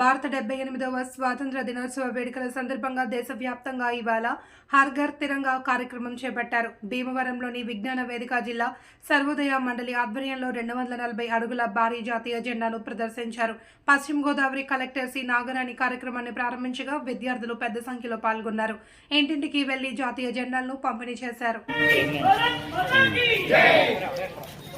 భారత డెబ్బై ఎనిమిదవ స్వాతంత్ర దినోత్సవ వేడుకల సందర్భంగా దేశవ్యాప్తంగా ఇవాళ హర్ఘర్ తిరంగా కార్యక్రమం చేపట్టారు. భీమవరంలోని విజ్ఞాన వేదిక జిల్లా సర్వోదయ మండలి ఆధ్వర్యంలో రెండు వందల నలభై అడుగుల భారీ జాతీయ జెండాను ప్రదర్శించారు. పశ్చిమ గోదావరి కలెక్టర్ సి. నాగరాణి కార్యక్రమాన్ని ప్రారంభించగా విద్యార్థులు పెద్ద సంఖ్యలో పాల్గొన్నారు. ఇంటింటికి వెళ్ళి జాతీయ జెండాలను పంపిణీ చేశారు.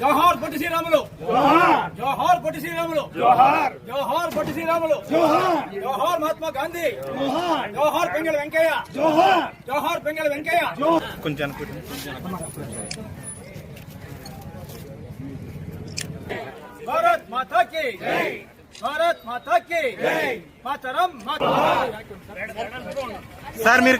జోహార్ పొట్టి శ్రీరాములు. జోహార్ పొట్టి శ్రీరాములు. జోహార్ జోహార్ పొట్టి శ్రీరాములు. జోహార్ జోహార్ మహాత్మా గాంధీ. జోహార్ పెంగళ వెంకయ్య. జోహార్ జోహార్ పెంగళ వెంకయ్య. కొంచెం భారత్ మాతా కి భారత్ మాతా కి మాతరం మాతా సార్ మీరు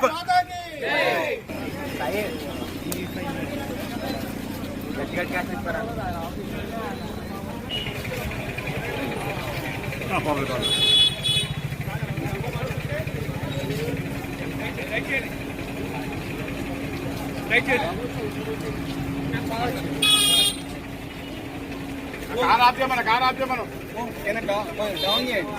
కొ- కార్ ఆపే మన కార్ ఆపే మనం డౌన్ చేయండి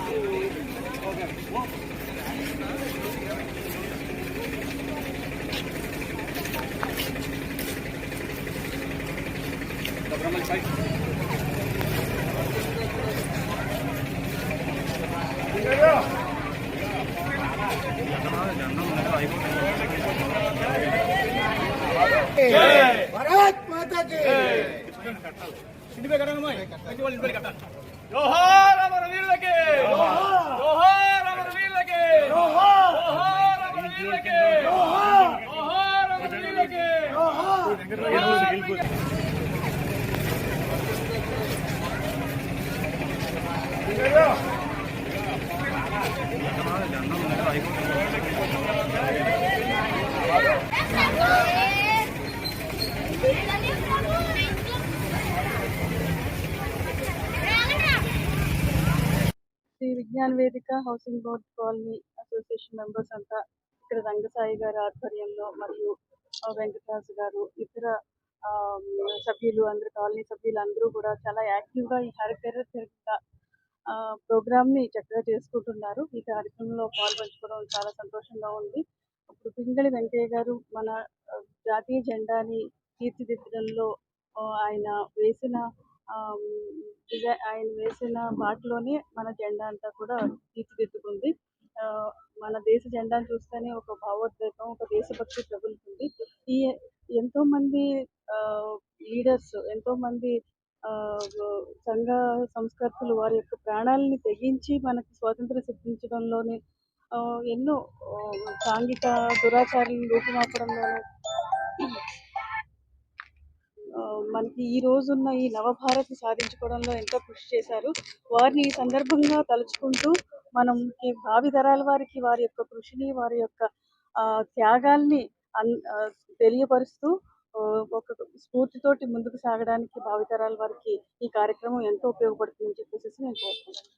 భారత్ మాతా కి ఇంటి పేరు కట్టండి కట్టాలి. జోహార్ అమర జోహార్ అమర జోహార్ అమర జోహార్ Amara Sri Vignana Vedika housing board colony association members అంతా ఇక్కడ రంగసాయి గారి ఆధ్వర్యంలో మరియు వెంకటరాజు గారు ఇతర సభ్యులు అందరు కాలనీ సభ్యులు అందరూ కూడా చాలా యాక్టివ్గా ఈ హరికర తిరుగుతా ప్రోగ్రామ్ని చక్కగా చేసుకుంటున్నారు. ఈ కార్యక్రమంలో పాల్పంచుకోవడం చాలా సంతోషంగా ఉంది. ఇప్పుడు పింగళి వెంకయ్య గారు మన జాతీయ జెండాని తీర్చిదిద్దడంలో ఆయన వేసిన ఆయన వేసిన బాటలోనే మన జెండా అంతా కూడా తీర్చిదిద్దుకుంది. ఆ, మన దేశ జెండాను చూస్తేనే ఒక భావోద్వేగం ఒక దేశభక్తి తగులుతుంది. ఈ ఎంతో మంది లీడర్స్ ఎంతోమంది సంఘ సంస్కర్తలు వారి యొక్క ప్రాణాలని తెగించి మనకి స్వాతంత్రం సిద్ధించడంలోనే ఎన్నో సాంఘిక దురాచారాలను రూపుమాపడంలోనే మనకి ఈ రోజున్న ఈ నవభారత్ సాధించుకోవడంలో ఎంతో కృషి చేశారు. వారిని ఈ సందర్భంగా తలుచుకుంటూ మనం భావి తరాల వారికి వారి యొక్క కృషిని వారి యొక్క త్యాగాల్ని అన్ తెలియపరుస్తూ ఒక స్ఫూర్తితోటి ముందుకు సాగడానికి భావితరాల వారికి ఈ కార్యక్రమం ఎంతో ఉపయోగపడుతుందని చెప్పేసి నేను కోరుకుంటున్నాను.